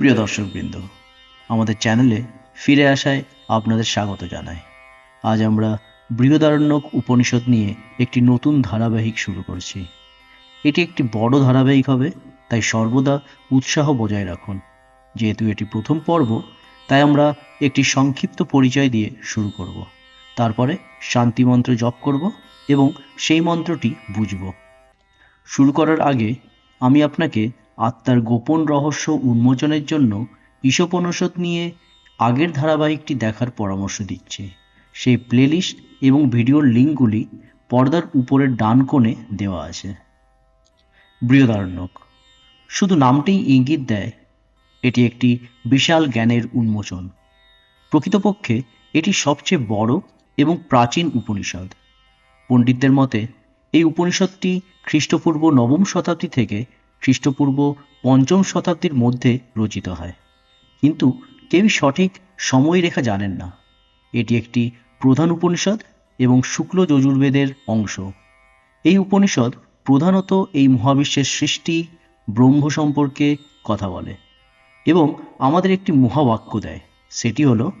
প্রিয় দর্শকবৃন্দ, আমাদের চ্যানেলে ফিরে আসায় আপনাদের স্বাগত জানাই। আজ আমরা বৃহদারণ্যক উপনিষদ নিয়ে একটি নতুন ধারাবাহিক শুরু করছি। এটি একটি বড় ধারাবাহিক হবে, তাই সর্বদা উৎসাহ বজায় রাখুন। যেহেতু এটি প্রথম পর্ব, তাই আমরা একটি সংক্ষিপ্ত পরিচয় দিয়ে শুরু করব। তারপরে শান্তি মন্ত্র জপ করব এবং সেই মন্ত্রটি বুঝব। শুরু করার আগে আমি আপনাকে আত্মার গোপন রহস্য উন্মোচনের জন্য ঈশোপনিষদ নিয়ে আগের ধারাবাহিকটি দেখার পরামর্শ দিচ্ছে। সেই প্লেলিস্ট এবং ভিডিওর লিঙ্কগুলি পর্দার উপরের ডান কোণে দেওয়া আছে। বৃহদারণ্যক শুধু নামটিই ইঙ্গিত দেয়, এটি একটি বিশাল জ্ঞানের উন্মোচন। প্রকৃতপক্ষে এটি সবচেয়ে বড় এবং প্রাচীন উপনিষদ। পণ্ডিতদের মতে, এই উপনিষদটি খ্রিস্টপূর্ব নবম শতাব্দী থেকে খ্রিস্টপূর্ব পঞ্চম শতাব্দীর মধ্যে রচিত হয়। কিন্তু কেউই সঠিক সময়রেখা জানেন না। এটি একটি প্রধান উপনিষদ এবং শুক্ল যজুর্বেদের অংশ। এই উপনিষদ প্রধানত এই মহাবিশ্বের সৃষ্টি, ব্রহ্ম সম্পর্কে কথা বলে এবং আমাদের একটি মহাবাক্য দেয়। সেটি হলো,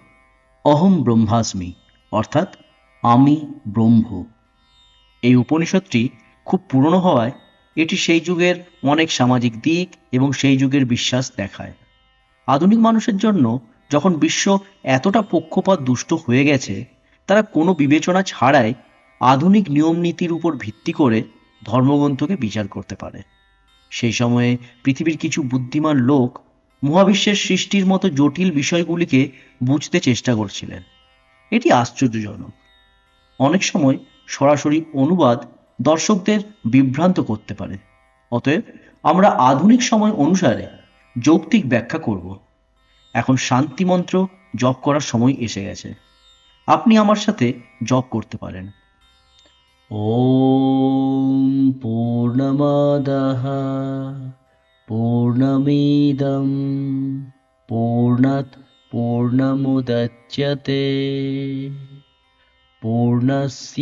অহম ব্রহ্মাস্মি অর্থাৎ, আমি ব্রহ্ম এই উপনিষদটি খুব পুরনো হওয়ায় এটি সেই যুগের অনেক সামাজিক দিক এবং সেই যুগের বিশ্বাস দেখায়। আধুনিক মানুষের জন্য যখন বিশ্ব এতটা পক্ষপাত দুষ্ট হয়ে গেছে, তারা কোনো বিবেচনা ছাড়াই আধুনিক নিয়ম নীতির উপর ভিত্তি করে ধর্মগ্রন্থকে বিচার করতে পারে। সেই সময়ে পৃথিবীর কিছু বুদ্ধিমান লোক মহাবিশ্বের সৃষ্টির মতো জটিল বিষয়গুলিকে বুঝতে চেষ্টা করছিলেন। এটি আশ্চর্যজনক। অনেক সময় সরাসরি অনুবাদ দর্শকদের বিভ্রান্ত করতে পারে। অতএব আমরা আধুনিক সময় অনুসারে যৌক্তিক ব্যাখ্যা করব। এখন শান্তি মন্ত্র জপ করার সময় এসে গেছে। আপনি আমার সাথে জপ করতে পারেন। ওম পূর্ণমাদাহ পূর্ণমিদম পূর্ণাৎ পূর্ণমুদচ্যতে পূর্ণস্য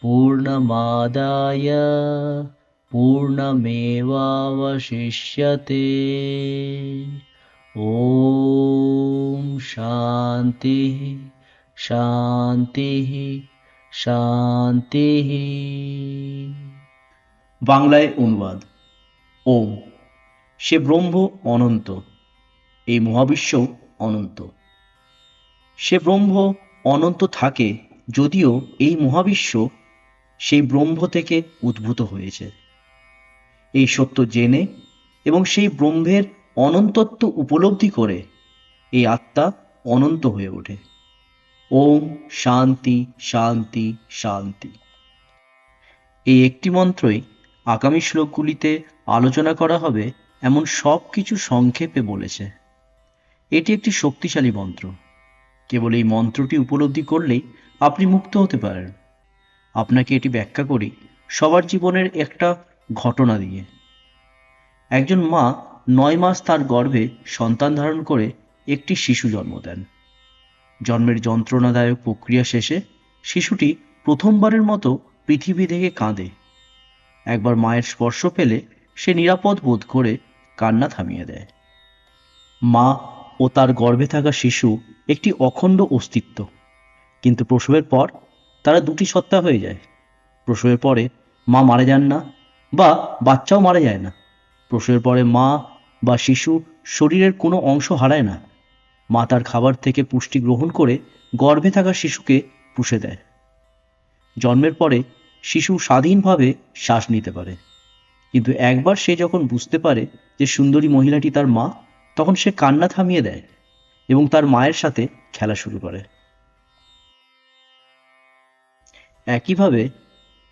পূর্ণমাদায় পূর্ণমেবাবশিষ্যতে ওম শান্তি শান্তি শান্তি বাংলায় অনুবাদ। ওম। সে ব্রহ্ম অনন্ত, এই মহাবিশ্ব অনন্ত। সে ব্রহ্ম অনন্ত থাকে যদিও এই মহাবিশ্ব সেই ব্রহ্ম থেকে উদ্ভূত হয়েছে। এই সত্য জেনে এবং সেই ব্রহ্মের অনন্তত্ব উপলব্ধি করে এই আত্মা অনন্ত হয়ে ওঠে। ওম শান্তি শান্তি শান্তি। এই একটি মন্ত্রই আগামী শ্লোকগুলিতে আলোচনা করা হবে এমন সব কিছু সংক্ষেপে বলেছে। এটি একটি শক্তিশালী মন্ত্র। কেবল এই মন্ত্রটি উপলব্ধি করলেই আপনি মুক্ত হতে পারেন। আপনাকে এটি ব্যাখ্যা করি সবার জীবনের একটা ঘটনা দিয়ে। একজন মা নয় মাস তার গর্ভে সন্তান ধারণ করে একটি শিশু জন্ম দেন। জন্মের যন্ত্রণাদায়ক প্রক্রিয়া শেষে শিশুটি প্রথমবারের মতো পৃথিবী থেকে কাঁদে। একবার মায়ের স্পর্শ পেলে সে নিরাপদ বোধ করে কান্না থামিয়ে দেয়। মা ও তার গর্ভে থাকা শিশু একটি অখণ্ড অস্তিত্ব। কিন্তু প্রসবের পর তারা দুটি সত্তা হয়ে যায়। প্রসবের পরে মা মারা যান না বা বাচ্চাও মারা যায় না। প্রসবের পরে মা বা শিশু শরীরের কোনো অংশ হারায় না। মা তার খাবার থেকে পুষ্টি গ্রহণ করে গর্ভে থাকা শিশুকে পুষে দেয়। জন্মের পরে শিশু স্বাধীনভাবে শ্বাস নিতে পারে। কিন্তু একবার সে যখন বুঝতে পারে যে সুন্দরী মহিলাটি তার মা, তখন সে কান্না থামিয়ে দেয় এবং তার মায়ের সাথে খেলা শুরু করে। একইভাবে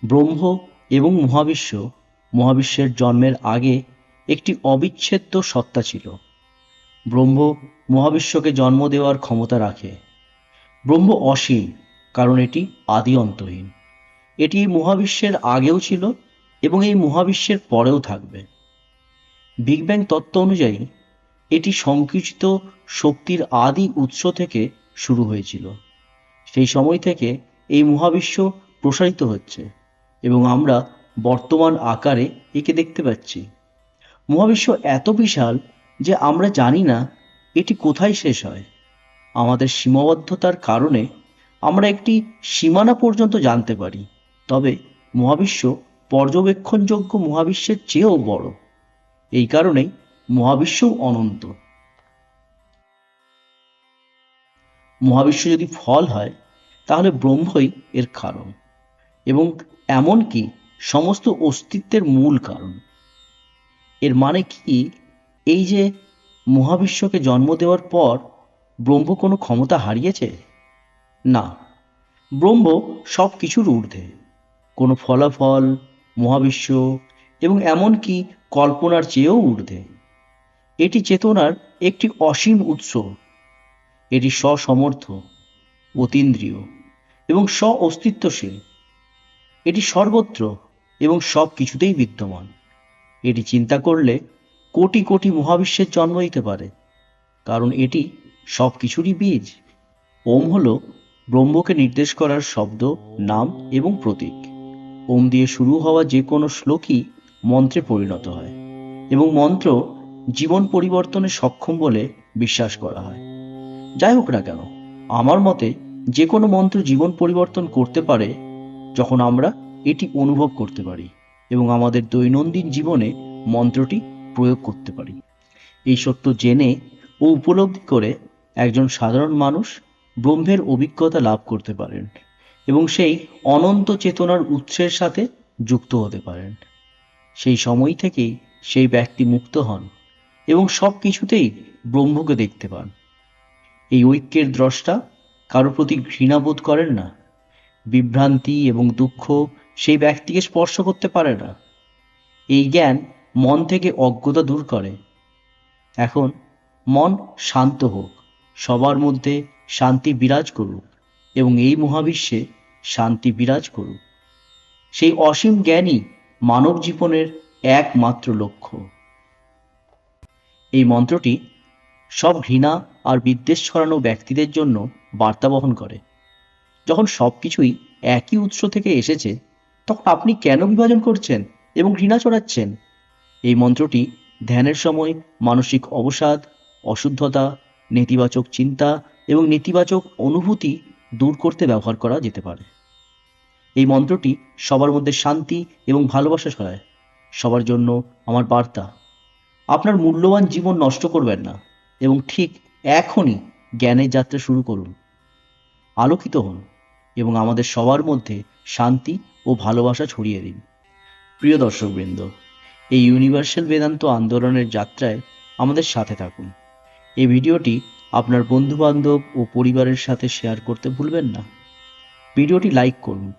ব্রহ্ম এবং মহাবিশ্ব মহাবিশ্বের জন্মের আগে একটি অবিচ্ছেদ্য সত্তা ছিল। ব্রহ্ম মহাবিশ্বকে জন্ম দেওয়ার ক্ষমতা রাখে। ব্রহ্ম অসীম, কারণ এটি আদি অন্তহীন। এটি মহাবিশ্বের আগেও ছিল এবং এই মহাবিশ্বের পরেও থাকবে। বিগ ব্যাং তত্ত্ব অনুযায়ী, এটি সংকুচিত শক্তির আদি উৎস থেকে শুরু হয়েছিল। সেই সময় থেকে এই মহাবিশ্ব প্রসারিত হচ্ছে এবং আমরা বর্তমান আকারে একে দেখতে পাচ্ছি। মহাবিশ্ব এত বিশাল যে আমরা জানি না এটি কোথায় শেষ হয়। আমাদের সীমাবদ্ধতার কারণে আমরা একটি সীমানা পর্যন্ত জানতে পারি, তবে মহাবিশ্ব পর্যবেক্ষণযোগ্য মহাবিশ্বের চেয়েও বড়। এই কারণেই মহাবিশ্ব অনন্ত। মহাবিশ্ব যদি ফল হয়, তাহলে ব্রহ্মই এর কারণ। এবং এমনকি সমস্ত অস্তিত্বের মূল কারণ। এর মানে কি? এই যে মহাবিশ্বকে জন্ম দেওয়ার পর ব্রহ্ম কোনো ক্ষমতা হারিয়েছে? না, ব্রহ্ম সব কিছুর ঊর্ধ্বে। কোনো ফলাফল, মহাবিশ্ব এবং এমনকি কল্পনার চেয়েও ঊর্ধ্বে। এটি চেতনার একটি অসীম উৎস। এটি স্বসমর্থ অতীন্দ্রিয় এবং স্ব অস্তিত্বশীল এটি সর্বত্র এবং সব কিছুতেই বিদ্যমান। এটি চিন্তা করলে কোটি কোটি মহাবিশ্বের জন্ম দিতে পারে, কারণ এটি সব কিছুরই বীজ। ওম হল ব্রহ্মকে নির্দেশ করার শব্দ, নাম এবং প্রতীক। ওম দিয়ে শুরু হওয়া যে কোনো শ্লোকই মন্ত্রে পরিণত হয় এবং মন্ত্র জীবন পরিবর্তনে সক্ষম বলে বিশ্বাস করা হয়। যাই হোক না কেন, আমার মতে যে কোনো মন্ত্র জীবন পরিবর্তন করতে পারে যখন আমরা এটি অনুভব করতে পারি এবং আমাদের দৈনন্দিন জীবনে মন্ত্রটি প্রয়োগ করতে পারি। এই সত্য জেনে ও উপলব্ধি করে একজন সাধারণ মানুষ ব্রহ্মের অভিজ্ঞতা লাভ করতে পারেন এবং সেই অনন্ত চেতনার উৎসের সাথে যুক্ত হতে পারেন। সেই সময় থেকেই সেই ব্যক্তি মুক্ত হন এবং সব কিছুতেই ব্রহ্মকে দেখতে পান। এই ঐক্যের দ্রষ্টা কারও প্রতি ঘৃণাবোধ করেন না। বিভ্রান্তি এবং দুঃখ সেই ব্যক্তিকে স্পর্শ করতে পারে না। এই জ্ঞান মন থেকে অজ্ঞতা দূর করে। এখন মন শান্ত হোক, সবার মধ্যে শান্তি বিরাজ করুক এবং এই মহাবিশ্বে শান্তি বিরাজ করুক। সেই অসীম জ্ঞানই মানব জীবনের একমাত্র লক্ষ্য। এই মন্ত্রটি সব ঘৃণা আর বিদ্বেষ ছড়ানো ব্যক্তিদের জন্য বার্তা বহন করে। যখন সব কিছুই একই উৎস থেকে এসেছে, তখন আপনি কেন বিভাজন করছেন এবং ঘৃণা চড়াচ্ছেন এই মন্ত্রটি ধ্যানের সময় মানসিক অবসাদ, অশুদ্ধতা, নেতিবাচক চিন্তা এবং নেতিবাচক অনুভূতি দূর করতে ব্যবহার করা যেতে পারে। এই মন্ত্রটি সবার মধ্যে শান্তি এবং ভালোবাসা ছড়ায়। সবার জন্য আমার বার্তা, আপনার মূল্যবান জীবন নষ্ট করবেন না এবং ঠিক এখনই জ্ঞানের যাত্রা শুরু করুন। আলোকিত হন। এবং আমাদের সবার মধ্যে শান্তি ও ভালোবাসা ছড়িয়ে দিন। প্রিয় দর্শকবৃন্দ, এই ইউনিভার্সাল বেদান্ত আন্দোলনের যাত্রায় আমাদের সাথে থাকুন। এই ভিডিওটি আপনার বন্ধুবান্ধব ও পরিবারের সাথে শেয়ার করতে ভুলবেন না। ভিডিওটি লাইক করুন।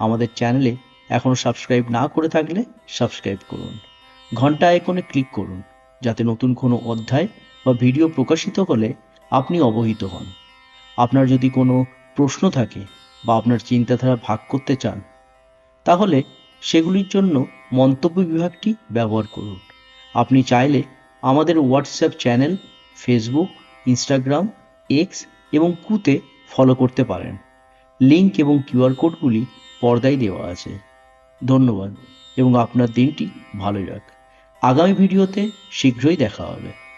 আমাদের চ্যানেলে এখনও সাবস্ক্রাইব না করে থাকলে সাবস্ক্রাইব করুন। ঘণ্টা আইকনে ক্লিক করুন, যাতে নতুন কোনো অধ্যায় বা ভিডিও প্রকাশিত হলে আপনি অবহিত হন। আপনার যদি কোনো প্রশ্ন থাকে বা আপনার চিন্তাধারা ভাগ করতে চান, তাহলে সেগুলির জন্য মন্তব্য বিভাগটি ব্যবহার করুন। আপনি চাইলে আমাদের WhatsApp channel Facebook Instagram X এবং কুতে ফলো করতে পারেন। লিঙ্ক এবং কিউআর কোডগুলি পর্দায় দেওয়া আছে। ধন্যবাদ এবং আপনার দিনটি ভালো যাক। আগামী ভিডিওতে শীঘ্রই দেখা হবে।